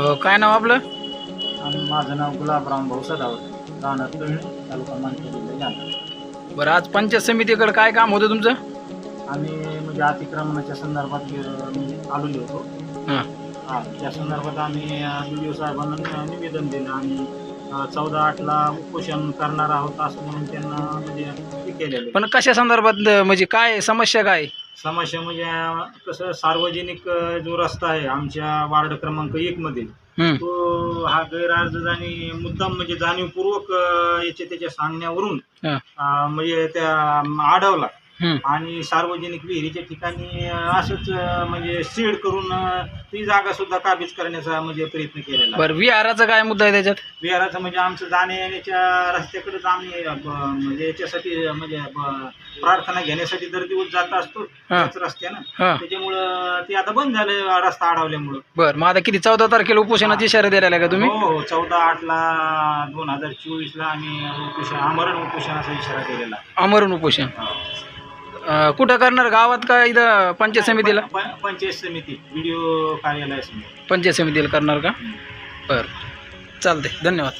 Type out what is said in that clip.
अ, काय नाव आपलं? आणि माझं नाव गुलाबराम भाऊ सदावर राहणार तळी तालुका मानखेड जिल्हा जालना. बरं आज पंचायत समितीकडे काय काम होतं तुमचं? आम्ही म्हणजे अतिक्रमणाच्या संदर्भात अ, मी आलेलो होतो. हां. हा त्या संदर्भात आम्ही बी ओ साहेबांना निवेदन दिलं आणि चौदा आठला उपोषण करणार आहोत असं म्हणून त्यांना म्हणजे हे केलेलं पण कशा संदर्भात अ, म्हणजे काय समस्या काय? समस्या म्हणजे कसं सार्वजनिक जो रस्ता आहे आमच्या वार्ड क्रमांक एक मध्ये तो हा गैरअर्ज आणि मुद्दाम म्हणजे जाणीवपूर्वक याच्या त्याच्या सांगण्यावरून म्हणजे त्या अडवला हं. आणि सार्वजनिक विहिरीच्या ठिकाणी असंच म्हणजे सीड करून ती जागा सुद्धा काबीज करण्याचा म्हणजे प्रयत्न केलेला आहे. बरं विहाराचा काय मुद्दा आहे त्याच्यात? विहाराचं म्हणजे आमचं जाण्या येण्याच्या रस्त्याकडेच आम्ही अ, ब- म्हणजे याच्यासाठी अ, म्हणजे ब- प्रार्थना घेण्यासाठी दर दिवस जात असतो हां. त्याच रस्त्यानं. हां. त्याच्यामुळं ते आता बंद झालं रस्ता अडवल्यामुळं. बरं मग आता किती चौदा तारखेला उपोषणाची इशारा द्यायला का तुम्ही? हो हो चौदा आठला दोन हजार चोवीसला आम्ही उपोषण आमरण उपोषणाचा इशारा दिलेला आहे. अमरून उपोषण. अ, कुठं करणार? गावात का इथं पंचायत समितीला? प- प- पंचायत समिती व्हिडिओ कार्यालयासमोर पंचायत समितीला करणार का? बरं. चालते धन्यवाद.